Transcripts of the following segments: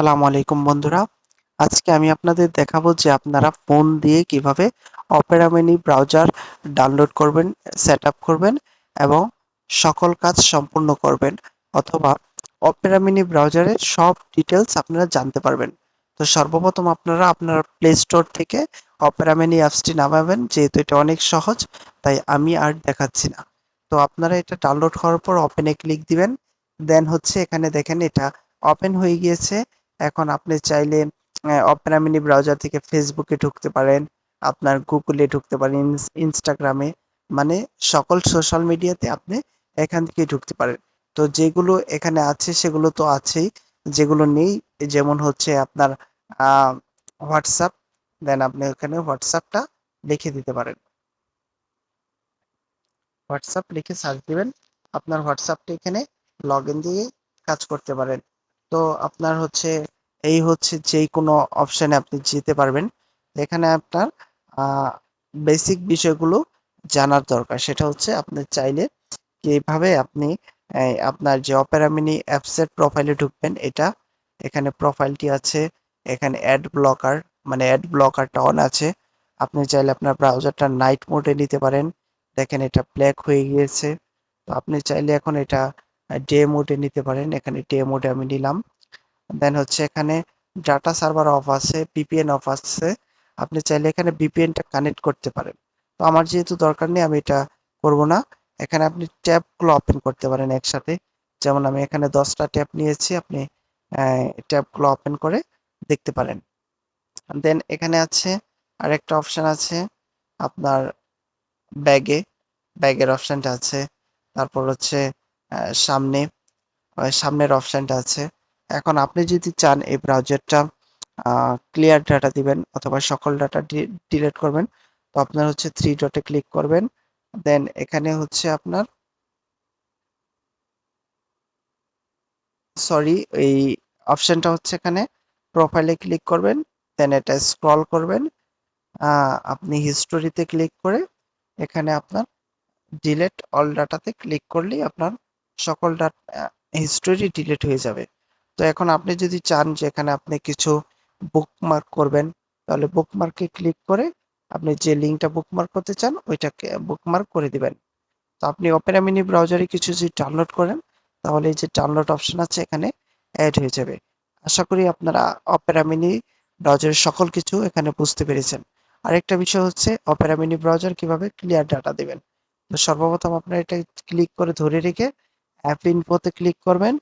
আসসালামু আলাইকুম বন্ধুরা। আজকে আমি আপনাদের দেখাবো যে আপনারা ফোন দিয়ে কীভাবে অপেরা মিনি ব্রাউজার ডাউনলোড করবেন সেট করবেন এবং সকল কাজ সম্পূর্ণ করবেন অথবা অপেরা মিনি ব্রাউজারের সব ডিটেলস আপনারা জানতে পারবেন। তো সর্বপ্রথম আপনারা আপনার প্লে স্টোর থেকে অপেরা মিনি অ্যাপসটি নামাবেন, যেহেতু এটা অনেক সহজ, তাই আমি আর দেখাচ্ছি না। তো আপনারা এটা ডাউনলোড করার পর ওপেনে ক্লিক দিবেন দেন হচ্ছে এখানে দেখেন এটা ওপেন হয়ে গিয়েছে। এখন আপনি চাইলে অপেরা মিনি ব্রাউজার থেকে ফেসবুকে ঢুকতে পারেন, আপনার গুগলে ঢুকতে পারেন ইনস্টাগ্রামে মানে সকল সোশ্যাল মিডিয়াতে আপনি এখান থেকে ঢুকতে পারেন। তো যেগুলো এখানে আছে, সেগুলো তো আছেই, যেগুলো নেই, যেমন হচ্ছে আপনার হোয়াটসঅ্যাপ দেন আপনি ওখানে হোয়াটসঅ্যাপটা লিখে দিতে পারেন। হোয়াটসঅ্যাপ লিখে সার্চ দিবেন, আপনার হোয়াটসঅ্যাপটা এখানে লগ ইন দিয়ে কাজ করতে পারেন। তো আপনার হচ্ছে, এই হচ্ছে যেই কোনো অপশানে আপনি যেতে পারবেন। এখানে আপনার বেসিক বিষয়গুলো জানার দরকার। সেটা হচ্ছে আপনি চাইলে কীভাবে আপনি আপনার যে অপেরা মিনি অ্যাপসের প্রোফাইলে ঢুকবেন, এটা এখানে প্রোফাইলটি আছে, এখানে অ্যাড ব্লকার মানে অ্যাড ব্লকারটা অন আছে। আপনি চাইলে আপনার ব্রাউজারটা নাইট মোডে নিতে পারেন। দেখেন এটা ব্ল্যাক হয়ে গিয়েছে। তো আপনি চাইলে এখন এটা ডে মোডে নিতে পারেন। এখানে ডে মোডে আমি নিলাম। দেন হচ্ছে এখানে ডাটা সার্ভার অফ আছে ভিপিএন অফ আছে। আপনি চাইলে এখানে বিপিএনটা কানেক্ট করতে পারেন। তো আমার যেহেতু দরকার নেই, আমি এটা করব না। এখানে আপনি ট্যাবগুলো ওপেন করতে পারেন একসাথে। যেমন আমি এখানে দশটা ট্যাব নিয়েছি, আপনি ট্যাবগুলো ওপেন করে দেখতে পারেন। দেন এখানে আছে আরেকটা অপশন আছে আপনার ব্যাগে ব্যাগের অপশনটা আছে। তারপর হচ্ছে সামনে সামনের অপশনটা আছে। এখন আপনি যদি চান এই ব্রাউজারটা ক্লিয়ার ডাটা দিবেন অথবা সকল ডাটা ডিলিট করবেন, তো আপনার হচ্ছে থ্রি ডটে ক্লিক করবেন। দেন এখানে হচ্ছে আপনার সরি এই অপশনটা হচ্ছে এখানে প্রোফাইলে ক্লিক করবেন দেন এটা স্ক্রল করবেন। আপনি হিস্টোরিতে ক্লিক করে এখানে আপনার ডিলেট অল ডাটাতে ক্লিক করলেই আপনার সকল ডাটা হিস্টোরি ডিলিট হয়ে যাবে। তো এখন আপনি যদি চান যে এখানে আপনি কিছু বুকমার্ক করবেন, তাহলে বুকমার্কে ক্লিক করে আপনি যে লিঙ্কটা বুকমার্ক করতে চান, ওইটাকে বুকমার্ক করে দিবেন। তো আপনি অপেরা মিনি ব্রাউজারে কিছু যদি ডাউনলোড করেন, তাহলে এই যে ডাউনলোড অপশন আছে, এখানে অ্যাড হয়ে যাবে। আশা করি আপনারা অপেরা মিনি ব্রাউজারের সকল কিছু এখানে বুঝতে পেরেছেন। আরেকটা বিষয় হচ্ছে অপেরা মিনি ব্রাউজার কীভাবে ক্লিয়ার ডাটা দিবেন। তো সর্বপ্রথম আপনারা এটা ক্লিক করে ধরে রেখে অ্যাপ ইনফোতে ক্লিক করবেন।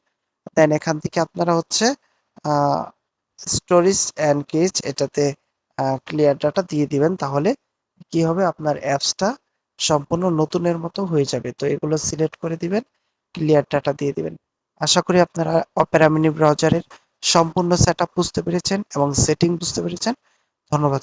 দেন এখান থেকে আপনারা হচ্ছে স্টোরিজ অ্যান্ড কেজ এটাতে ক্লিয়ার ডাটা দিয়ে দিবেন। তাহলে কি হবে? আপনার অ্যাপসটা সম্পূর্ণ নতুনের মতো হয়ে যাবে। তো এগুলো সিলেক্ট করে দিবেন ক্লিয়ার ডাটা দিয়ে দিবেন। আশা করি আপনারা অপেরা মিনি ব্রাউজারের সম্পূর্ণ সেট বুঝতে পেরেছেন এবং সেটিং বুঝতে পেরেছেন। ধন্যবাদ।